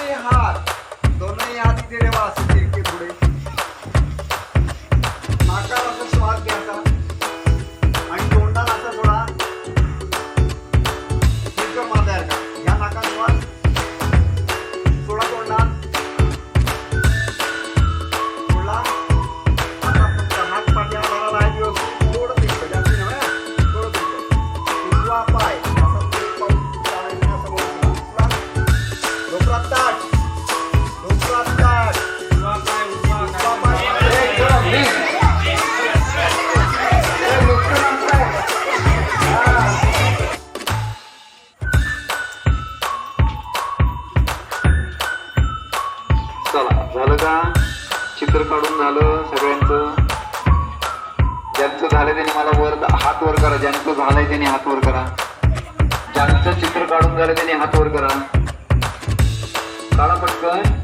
दोनही हात दोनही हात तेरे वाचतील की पुढे. झालं का? चित्र काढून झालं सगळ्यांचं. ज्यांचं झालं त्यांनी मला वर हात वर करा. ज्यांचं झालंय त्याने हात वर करा. ज्यांचं चित्र काढून झालं त्याने हात वर करा. काळा पटकन.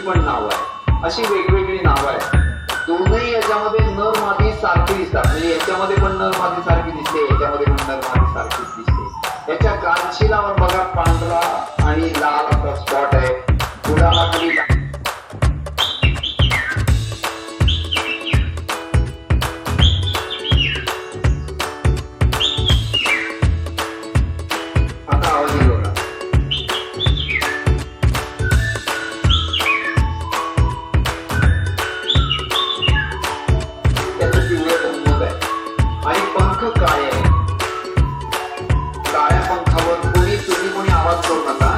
अशी पण नावं आहे. अशी वेगवेगळी नावं आहेत. दोनही याच्यामध्ये नर मादी सारखी दिसतात. म्हणजे याच्यामध्ये पण नर मादी सारखी दिसते याच्यामध्ये पण नर मादी सारखीच दिसते. याच्या कानशिलावर बघा पांढरा आणि लाल असा स्पॉट आहे. काय आहे काळ्या पंखावर कोणी तुम्ही कोणी आवाज करू नका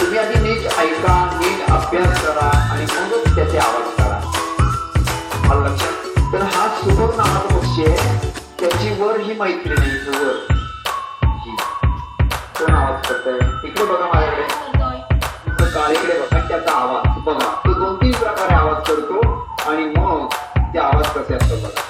तुम्ही आधी नीट ऐका नीट अभ्यास करा आणि मगच त्याचे आवाज करा. मला लक्षात तर हा सुभग नावाचा पक्षी आहे. त्याची वर ही मैत्रीण नाही वर. ही. कोण आवाज करताय इकडे बघा माझ्याकडे. काळीकडे बघा त्याचा आवाज. बघा तो दोन तीन प्रकारे आवाज करतो आणि मग ते आवाज कसे असतात बघा.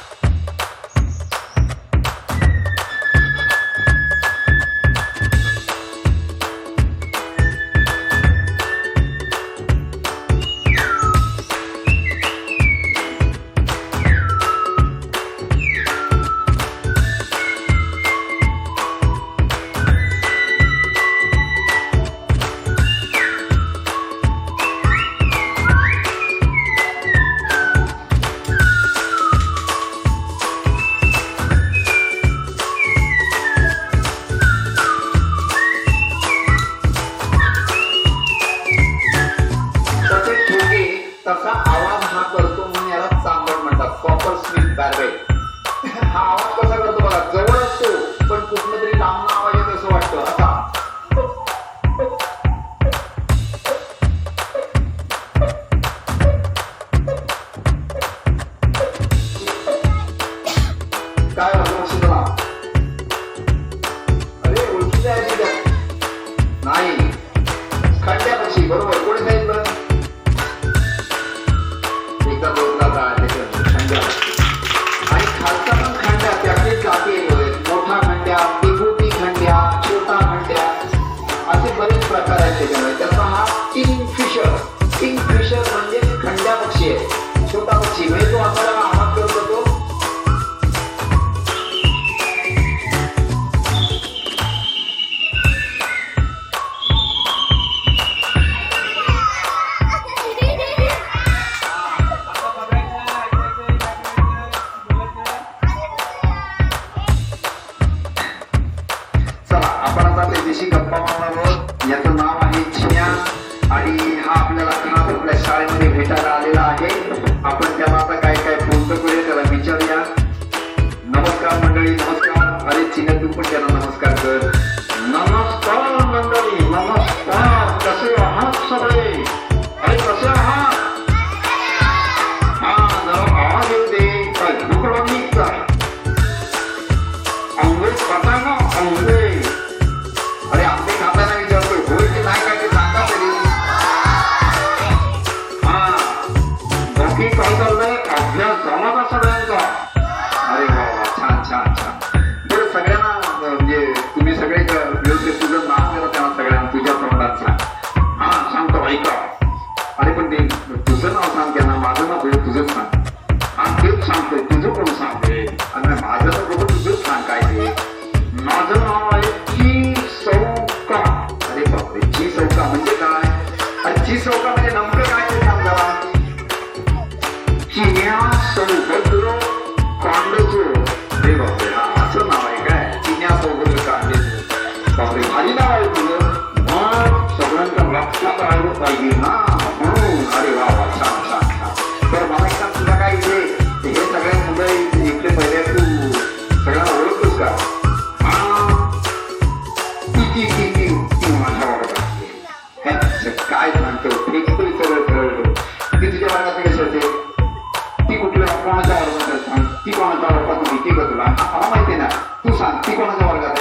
म्हणतात कॉपर नमस्कार। कर नमस्कार मंडळी नमस्कार कसे आहात सगळे अरे कसे आहात हा जरा आवाज येऊ दे काय ढुकळा निघताय आंबे खाताना आंबे अरे आंबे खाताना विचारतोय होय की नाही काय ते सांगा तरी हा बाकी काय चाललंय अभ्यास झाला का सगळ्यांचा তুষার ঠিকানা যাওয়ার কাছে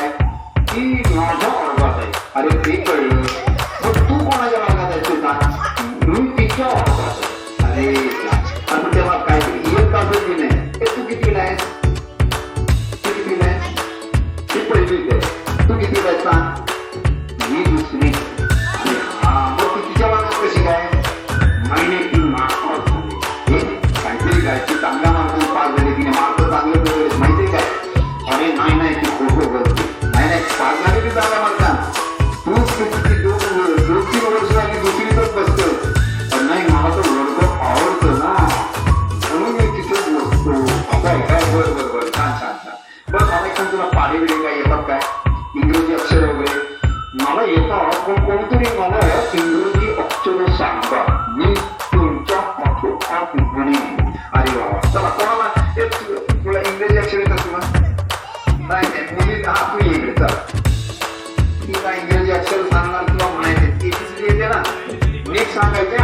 Sangha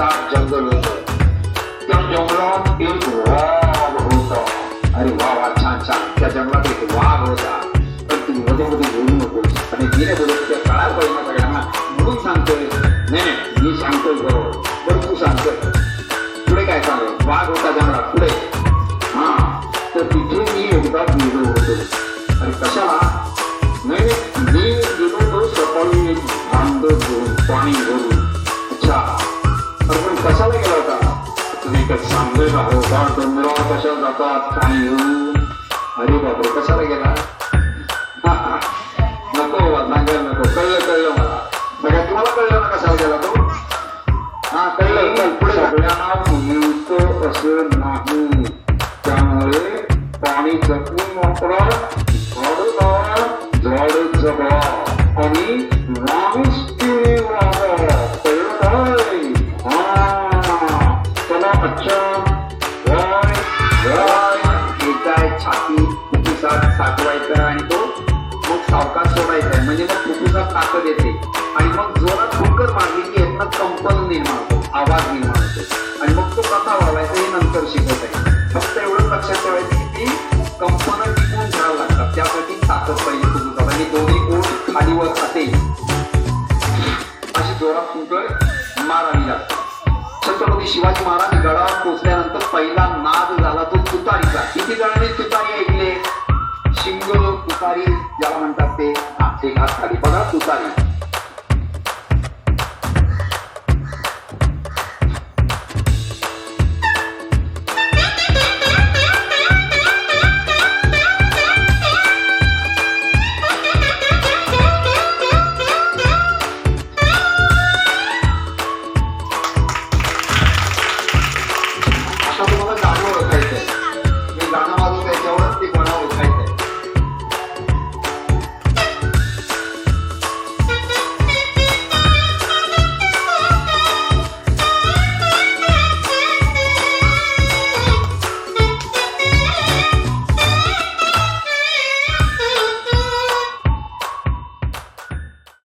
प्रताप जंगल होतं त्या जंगलात एक होता अरे वा वा छान त्या जंगलात एक वाघ होता आणि गेल्या बरोबर त्या काळात पाहिजे सगळ्यांना म्हणून सांगतोय नाही मी सांगतोय बरोबर पण तू काय सांगतो वाघ होता जंगलात पुढे हां तर तिथे मी एकदा गेलो होतो आणि कशाला नाही मी गेलो तो सकाळी एक पाणी भरून कशाला गेला होता? तुम्ही सांगले का हो का डोंगरावर कशाला जातात? काय अरे बापरे कशाला गेला? मागितली कंपन निर्माण होतो आवाज निर्माण होतो आणि मग तो कसा वाढवायचा हे नंतर शिकत आहे फक्त एवढं लक्षात ठेवायचं की कंपन कंपनं टिकून घ्यावं लागतात त्यासाठी ताकद पाहिजे तुम्ही आणि दोन्ही कोण खालीवर असेल अशी जोरात फुंकळ मारावी लागतात छत्रपती शिवाजी महाराज गडावर पोचल्यानंतर पहिला नाद झाला तो तुतारीचा. किती जणांनी तुतारी ऐकले? शिंग तुतारी ज्याला म्हणतात ते घात खाली. बघा तुतारी.